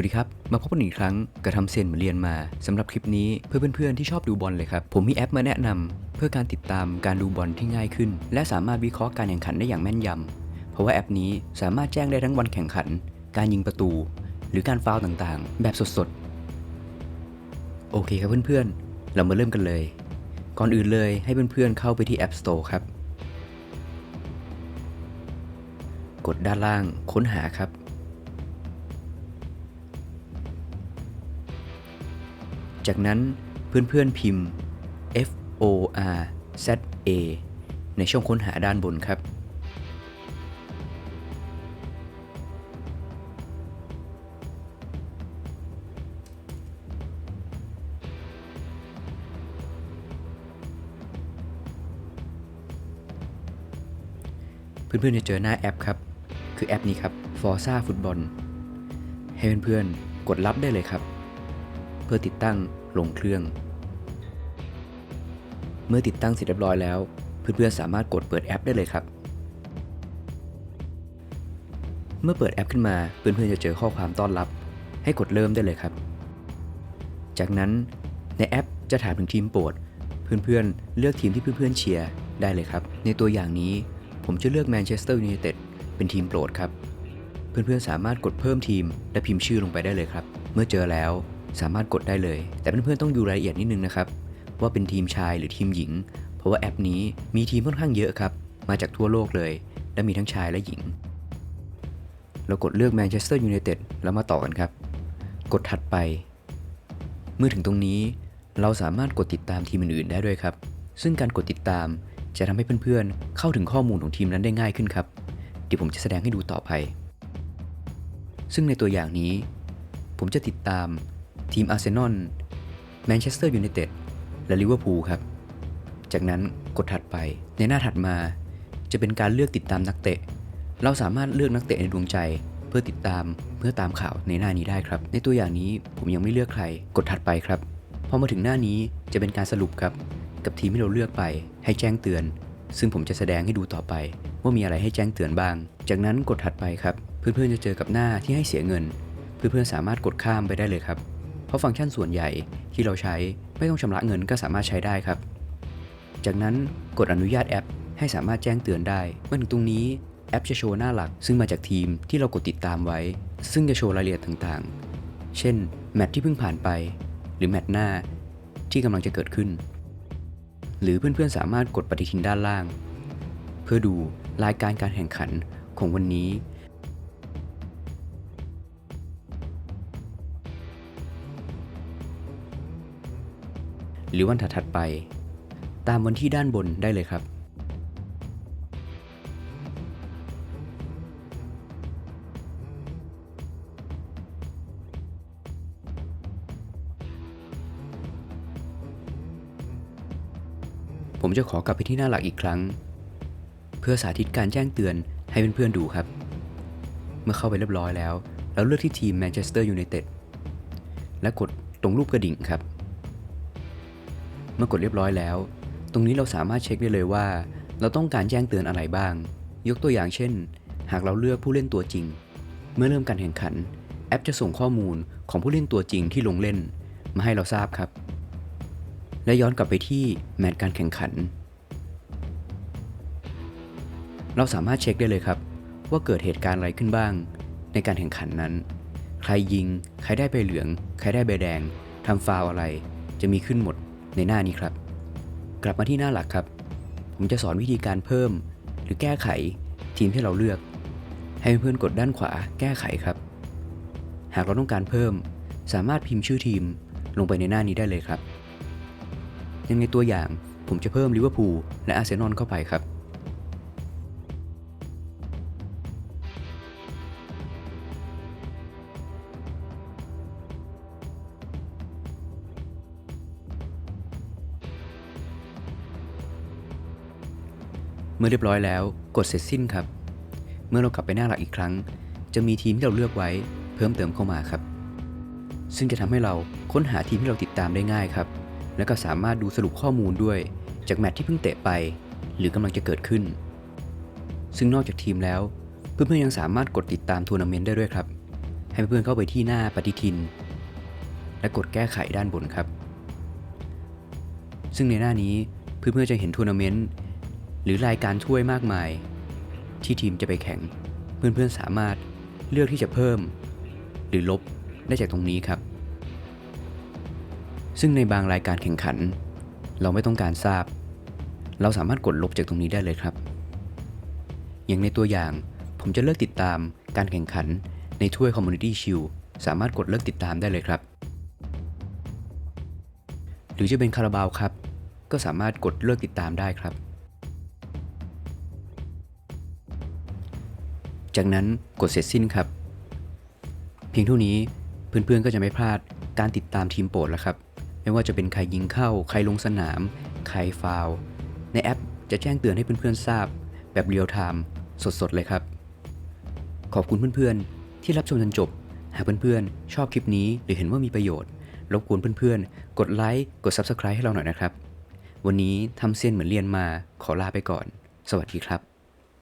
วัสดีครับ มาพบกันอีกครั้งกับทำเซียนเหมือนเรียนมาสำหรับคลิปนี้เพื่อเพื่อนๆที่ชอบดูบอลเลยครับ ผมมีแอปมาแนะนำเพื่อการติดตามการดูบอลที่ง่ายขึ้น และสามารถวิเคราะห์การแข่งขันได้อย่างแม่นยำเพราะว่าแอปนี้สามารถแจ้งได้ทั้งวันแข่งขัน การยิงประตู หรือการฟาวล์ต่างๆ แบบสดๆ โอเคครับเพื่อนๆ เรามาเริ่มกันเลย ก่อนอื่นเลยให้เพื่อนๆเข้าไปที่ App Store ครับ กดด้านล่างค้นหาครับ จากนั้นเพื่อนๆพิมพ์ F O R Z A ในช่องค้นหาด้านบนครับ เพื่อนๆจะเจอหน้าแอปครับ คือแอปนี้ครับ Forza Football ให้เพื่อนๆกดรับได้เลยครับ เพื่อติดตั้งลงเครื่อง เมื่อติดตั้งเสร็จเรียบร้อยแล้ว เพื่อนๆสามารถกดเปิดแอปได้เลยครับ เมื่อเปิดแอปขึ้นมาเพื่อนๆจะเจอข้อความต้อนรับ ให้กดเริ่มได้เลยครับ จากนั้นในแอปจะถามถึงทีมโปรด เพื่อนๆ เลือกทีมที่เพื่อนๆเชียร์ได้เลยครับ ในตัวอย่างนี้ผมจะเลือกแมนเชสเตอร์ยูไนเต็ดเป็นทีมโปรดครับ เพื่อนๆสามารถกดเพิ่มทีมและพิมพ์ชื่อลงไปได้เลยครับ เมื่อเจอแล้ว สามารถกดได้เลย แต่เพื่อนๆต้องดูรายละเอียดนิดนึงนะครับ ว่าเป็นทีมชายหรือทีมหญิง เพราะว่าแอปนี้มีทีมค่อนข้างเยอะครับ มาจากทั่วโลกเลย และมีทั้งชายและหญิง เรากดเลือกแมนเชสเตอร์ยูไนเต็ดแล้วมาต่อกันครับ กดถัดไป เมื่อถึงตรงนี้ เราสามารถกดติดตามทีมอื่นๆได้ด้วยครับ ซึ่งการกดติดตามจะทำให้เพื่อนๆ เข้าถึงข้อมูลของทีมนั้นได้ง่ายขึ้นครับ เดี๋ยวผมจะแสดงให้ดูต่อไป ซึ่งในตัวอย่างนี้ ผมจะติดตาม ทีมอาร์เซนอลแมนเชสเตอร์ยูไนเต็ดและลิเวอร์พูลครับ จากนั้นกดถัดไปในหน้าถัดมา จะเป็นการเลือกติดตามนักเตะ เราสามารถเลือกนักเตะในดวงใจเพื่อติดตามเพื่อตามข่าวในหน้านี้ได้ครับ ในตัวอย่างนี้ผมยังไม่เลือกใคร กดถัดไปครับพอมาถึงหน้านี้จะเป็นการสรุปครับ กับทีมที่เราเลือกไปให้แจ้งเตือน ซึ่งผมจะแสดงให้ดูต่อไป ว่ามีอะไรให้แจ้งเตือนบ้าง จากนั้นกดถัดไปครับ เพื่อนๆจะเจอกับหน้าที่ให้เสียเงิน เพื่อนๆสามารถกดข้ามไปได้เลยครับ เพราะฟังก์ชันส่วนใหญ่ที่เราใช้ไม่ต้องชำระเงินก็สามารถใช้ได้ครับ จากนั้นกดอนุญาตแอป ให้สามารถแจ้งเตือนได้ เมื่อถึงตรงนี้แอปจะโชว์หน้าหลัก ซึ่งมาจากทีมที่เรากดติดตามไว้ ซึ่งจะโชว์รายละเอียดต่างๆ เช่นแมตช์ที่เพิ่งผ่านไป หรือแมตช์หน้าที่กำลังจะเกิดขึ้น หรือเพื่อนๆสามารถกดปฏิทินด้านล่าง เพื่อดูรายการการแข่งขันของวันนี้ หรือวันถัดๆไป ตามวันที่ด้านบนได้เลยครับ ผมจะขอกลับไปที่หน้าหลักอีกครั้ง เพื่อสาธิตการแจ้งเตือนให้เพื่อนๆดูครับ เมื่อเข้าไปเรียบร้อยแล้ว เราเลือกที่ทีมแมนเชสเตอร์ยูไนเต็ดและกดตรงรูปกระดิ่งครับ เมื่อกดเรียบร้อยแล้ว ตรงนี้เราสามารถเช็คได้เลยว่า เราต้องการแจ้งเตือนอะไรบ้าง ยกตัวอย่างเช่น หากเราเลือกผู้เล่นตัวจริง เมื่อเริ่มการแข่งขัน แอปจะส่งข้อมูลของผู้เล่นตัวจริงที่ลงเล่น มาให้เราทราบครับ และย้อนกลับไปที่แมตช์การแข่งขัน เราสามารถเช็คได้เลยครับ ว่าเกิดเหตุการณ์อะไรขึ้นบ้าง ในการแข่งขันนั้น ใครยิง ใครได้ใบเหลือง ใครได้ใบแดงทำฟาวอะไร จะมีขึ้นหมด ในหน้านี้ครับ กลับมาที่หน้าหลักครับ ผมจะสอนวิธีการเพิ่ม หรือแก้ไขทีมที่เราเลือก ให้เพื่อนกดด้านขวาแก้ไขครับ หากเราต้องการเพิ่ม สามารถพิมพ์ชื่อทีมลงไปในหน้านี้ได้เลยครับ ยังในตัวอย่างผมจะเพิ่มลิเวอร์พูลและอาร์เซนอลเข้าไปครับ เมื่อเรียบร้อยแล้วกดเสร็จสิ้นครับ เมื่อเรากลับไปหน้าหลักอีกครั้ง จะมีทีมที่เราเลือกไว้เพิ่มเติมเข้ามาครับ ซึ่งจะทำให้เราค้นหาทีมที่เราติดตามได้ง่ายครับ และก็สามารถดูสรุปข้อมูลด้วย จากแมตช์ที่เพิ่งเตะไป หรือกำลังจะเกิดขึ้น ซึ่งนอกจากทีมแล้ว เพื่อนๆยังสามารถกดติดตามทัวร์นาเมนต์ได้ด้วยครับใให้เพื่อนๆเข้าไปที่หน้าปฏิทิน และกดแก้ไขด้านบนครับ ซึ่งในหน้านี้เพื่อนๆจะเห็นทัวร์นาเมนต์ หรือรายการถ้วยมากมาย ที่ทีมจะไปแข่ง เพื่อนๆสามารถเลือกที่จะเพิ่ม หรือลบได้จากตรงนี้ครับ ซึ่งในบางรายการแข่งขัน เราไม่ต้องการทราบ เราสามารถกดลบจากตรงนี้ได้เลยครับ อย่างในตัวอย่างผมจะเลิกติดตามการแข่งขันในถ้วย Community Shield สามารถกดเลิกติดตามได้เลยครับหรือจะเป็นคาราบาวครับ ก็สามารถกดเลิกติดตามได้ครับ จากนั้นกดเสร็จสิ้นครับ เพียงเท่านี้เพื่อนๆก็จะไม่พลาดการติดตามทีมโปรดแล้วครับ ไม่ว่าจะเป็นใครยิงเข้า ใครลงสนาม ใครฟาวในแอปจะแจ้งเตือนให้เพื่อนๆทราบ แบบเรียลไทม์สดๆเลยครับ ขอบคุณเพื่อนๆ ที่รับชมจนจบ หากเพื่อนๆ ชอบคลิปนี้หรือเห็นว่ามีประโยชน์ รบกวนเพื่อนๆ กดไลค์กด Subscribe ให้เราหน่อยนะครับ วันนี้ทำเส้นเหมือนเรียนมาขอลาไปก่อน สวัสดีครับ